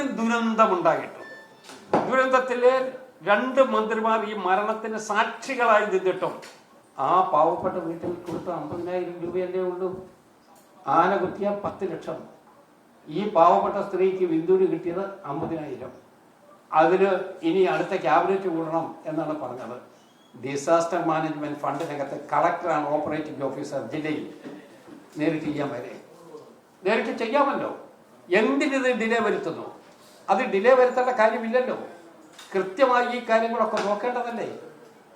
ഇത്രയും ദുരന്തമുണ്ടായിട്ടും. ദുരന്തത്തിലെ രണ്ട് മന്ത്രിമാർ ഈ മരണത്തിന് സാക്ഷികളായി നിന്നിട്ടും ആ പാവപ്പെട്ട വീട്ടിൽ കൊടുത്ത അമ്പതിനായിരം രൂപയല്ലേ ഉള്ളൂ. ആന കുത്തിയ പത്ത് ലക്ഷം. ഈ പാവപ്പെട്ട സ്ത്രീക്ക് വിന്ദൂര് കിട്ടിയത് അമ്പതിനായിരം. അതിന് ഇനി അടുത്ത ക്യാബിനറ്റ് കൂടണം എന്നാണ് പറഞ്ഞത്. ഡിസാസ്റ്റർ മാനേജ്മെന്റ് ഫണ്ടിനകത്ത് കളക്ടറാണ് ഓപ്പറേറ്റിംഗ് ഓഫീസർ ജില്ലയിൽ. നേരിട്ട് ചെയ്യാൻ വരെ. നേരിട്ട് ചെയ്യാമല്ലോ. എന്തിനിത് ഡിലേ വരുത്തുന്നു അത് ഡിലേ വരുത്തേണ്ട കാര്യമില്ലല്ലോ. കൃത്യമായി ഈ കാര്യങ്ങളൊക്കെ നോക്കേണ്ടതല്ലേ?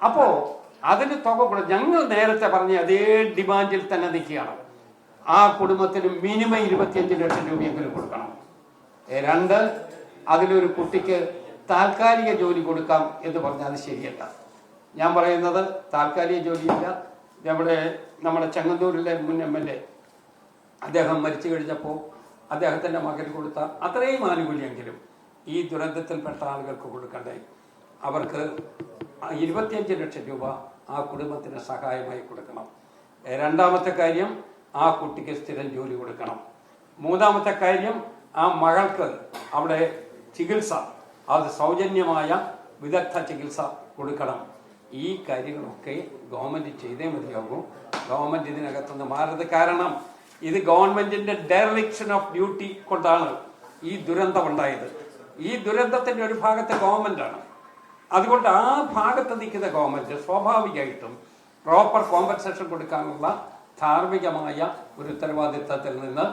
അപ്പോ അതിന് തുക കൊടു- ഞങ്ങൾ നേരത്തെ പറഞ്ഞ അതേ ഡിമാൻഡിൽ തന്നെ നിൽക്കുകയാണ്. ആ കുടുംബത്തിന് മിനിമം ഇരുപത്തിയഞ്ച് ലക്ഷം രൂപയെങ്കിലും കൊടുക്കണം. രണ്ട് അതിലൊരു കുട്ടിക്ക് താൽക്കാലിക ജോലി കൊടുക്കാം എന്ന് പറഞ്ഞാൽ അത് ശരിയല്ല. ഞാൻ പറയുന്നത് താൽക്കാലിക ജോലിയില്ല. നമ്മുടെ നമ്മുടെ ചെങ്ങന്നൂരിലെ മുൻ എം എൽ എ അദ്ദേഹം മരിച്ചു കഴിഞ്ഞപ്പോൾ അദ്ദേഹത്തിന്റെ മകൻ കൊടുത്ത അത്രയും ആനുകൂല്യമെങ്കിലും ഈ ദുരന്തത്തിൽപ്പെട്ട ആളുകൾക്ക് കൊടുക്കണ്ടേ? അവർക്ക് ഇരുപത്തിയഞ്ച് ലക്ഷം രൂപ ആ കുടുംബത്തിന് സഹായമായി കൊടുക്കണം. രണ്ടാമത്തെ കാര്യം ആ കുട്ടിക്ക് സ്ഥിരം ജോലി കൊടുക്കണം. മൂന്നാമത്തെ കാര്യം ആ മകൾക്ക് അവിടെ ചികിത്സ അത് സൗജന്യമായ വിദഗ്ധ ചികിത്സ കൊടുക്കണം. ഈ കാര്യങ്ങളൊക്കെ ഗവൺമെന്റ് ചെയ്തേ മതിയാകും ഗവൺമെന്റ് ഇതിനകത്തുനിന്ന് മാറരുത്. കാരണം ഇത് ഗവൺമെന്റിന്റെ ഡയറക്ഷൻ ഓഫ് ഡ്യൂട്ടി കൊണ്ടാണ് ഈ ദുരന്തം ഉണ്ടായത്. ഈ ദുരന്തത്തിന്റെ ഒരു ഭാഗത്ത് ഗവൺമെന്റാണ് അതുകൊണ്ട് ആ ഭാഗത്ത് നിൽക്കുന്ന ഗവൺമെന്റ് സ്വാഭാവികമായിട്ടും പ്രോപ്പർ കോമ്പൻസേഷൻ കൊടുക്കാനുള്ള ധാർമ്മികമായ ഒരു ഉത്തരവാദിത്തത്തിൽ നിന്ന്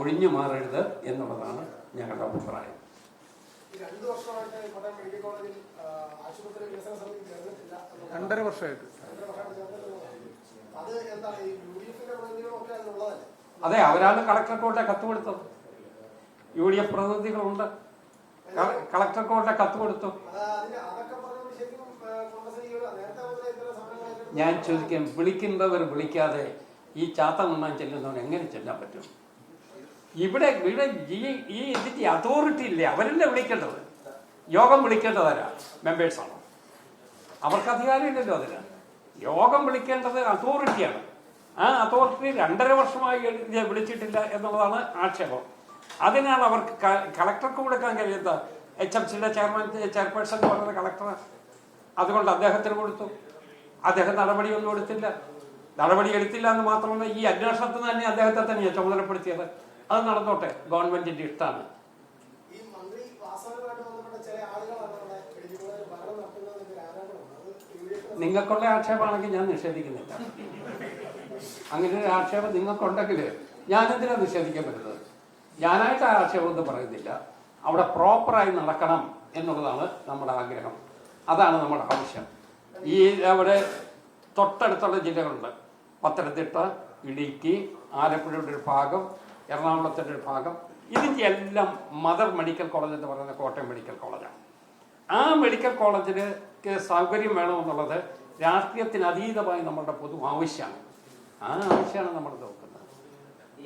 ഒഴിഞ്ഞു മാറരുത് എന്നുള്ളതാണ് ഞങ്ങളുടെ അഭിപ്രായം. രണ്ടര വർഷമായിട്ട്. അത് എന്താണ് ഈ യു ഡി എഫിന്റെ ഒക്കെ അതിലുള്ളതല്ലേ? അതെ അവരാണ് കളക്ടർ കോർട്ടെ കത്ത് കൊടുത്തത്. യു ഡി എഫ് പ്രതിനിധികളുണ്ട്. കള- കളക്ടർ കോർട്ടെ കത്ത് കൊടുത്തു. ഞാൻ ചോദിക്കാം വിളിക്കുന്നവർ വിളിക്കാതെ ഈ ചാത്ത നിന്നാൻ ചെല്ലുന്നവൻ എങ്ങനെ ചെല്ലാൻ പറ്റും? ഇവിടെ ഇവിടെ ഈ ഇതിന്റെ അതോറിറ്റി ഇല്ലേ? അവരല്ലേ വിളിക്കേണ്ടത്? യോഗം വിളിക്കേണ്ടതാരാ? മെമ്പേഴ്സാണോ അവർക്ക് അധികാരമില്ലല്ലോ അതിന്. യോഗം വിളിക്കേണ്ടത് അതോറിറ്റിയാണ് ആ അതോറിറ്റി രണ്ടര വർഷമായി വിളിച്ചിട്ടില്ല എന്നുള്ളതാണ് ആക്ഷേപം. അതിനാണ് അവർക്ക് കളക്ടർക്ക് കൊടുക്കാൻ കഴിയുന്നത് എച്ച് എം സിയുടെ ചെയർമാൻ ചെയർപേഴ്സൺ എന്ന് പറയുന്ന കളക്ടർ അതുകൊണ്ട് അദ്ദേഹത്തിന് കൊടുത്തു. അദ്ദേഹം നടപടിയൊന്നും എടുത്തില്ല. നടപടി എടുത്തില്ല എന്ന് മാത്രമല്ല ഈ അന്വേഷണത്തിന് തന്നെ അദ്ദേഹത്തെ തന്നെയാണ് ചുമതലപ്പെടുത്തിയത്. അത് നടന്നോട്ടെ ഗവൺമെന്റിന്റെ ഇഷ്ടമാണ് നിങ്ങൾക്കുള്ള ആക്ഷേപമാണെങ്കിൽ ഞാൻ നിഷേധിക്കുന്നില്ല. അങ്ങനെ ഒരു ആക്ഷേപം നിങ്ങൾക്കുണ്ടെങ്കിൽ ഞാനെന്തിനാണ് നിഷേധിക്കാൻ പറ്റുന്നത്? ഞാനായിട്ട് ആ ആക്ഷേപം ഒന്നും പറയുന്നില്ല. അവിടെ പ്രോപ്പറായി നടക്കണം എന്നുള്ളതാണ് നമ്മുടെ ആഗ്രഹം. അതാണ് നമ്മുടെ ആവശ്യം. ഈ അവിടെ തൊട്ടടുത്തുള്ള ജില്ലകളുണ്ട്. പത്തനംതിട്ട ഇടുക്കി ആലപ്പുഴയുടെ ഒരു ഭാഗം എറണാകുളത്തിന്റെ ഒരു ഭാഗം. ഇതിന്റെ എല്ലാം മദർ മെഡിക്കൽ കോളേജ് എന്ന് പറയുന്ന കോട്ടയം മെഡിക്കൽ കോളേജാണ്. ആ മെഡിക്കൽ കോളേജിന് സൗകര്യം വേണമെന്നുള്ളത് രാഷ്ട്രീയത്തിന് അതീതമായി നമ്മളുടെ പൊതു ആവശ്യമാണ്. ആ ആവശ്യമാണ് നമ്മൾ നോക്കുന്നത്